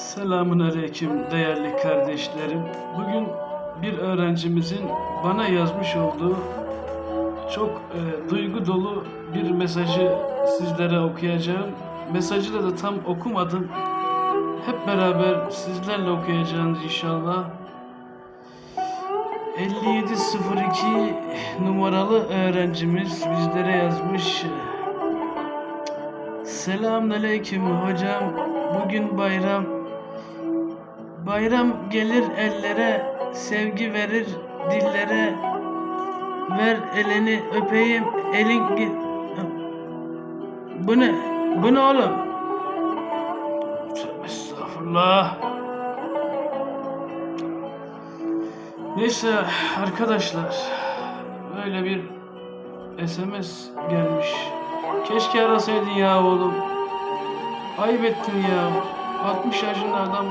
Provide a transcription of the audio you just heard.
Selamun Aleyküm değerli kardeşlerim. Bugün bir öğrencimizin bana yazmış olduğu çok e, duygu dolu bir mesajı sizlere okuyacağım. Mesajı da, da tam okumadım. Hep beraber sizlerle okuyacağız inşallah. 5702 numaralı öğrencimiz bizlere yazmış. Selamünaleyküm hocam. Bugün bayram. Bayram gelir ellere, sevgi verir dillere. Ver elini öpeyim, elin gi- Bu ne? Bu ne oğlum? Estağfurullah. Neyse arkadaşlar, böyle bir SMS gelmiş. Keşke arasaydın ya oğlum. Ayıp ettin ya. 60 yaşında adam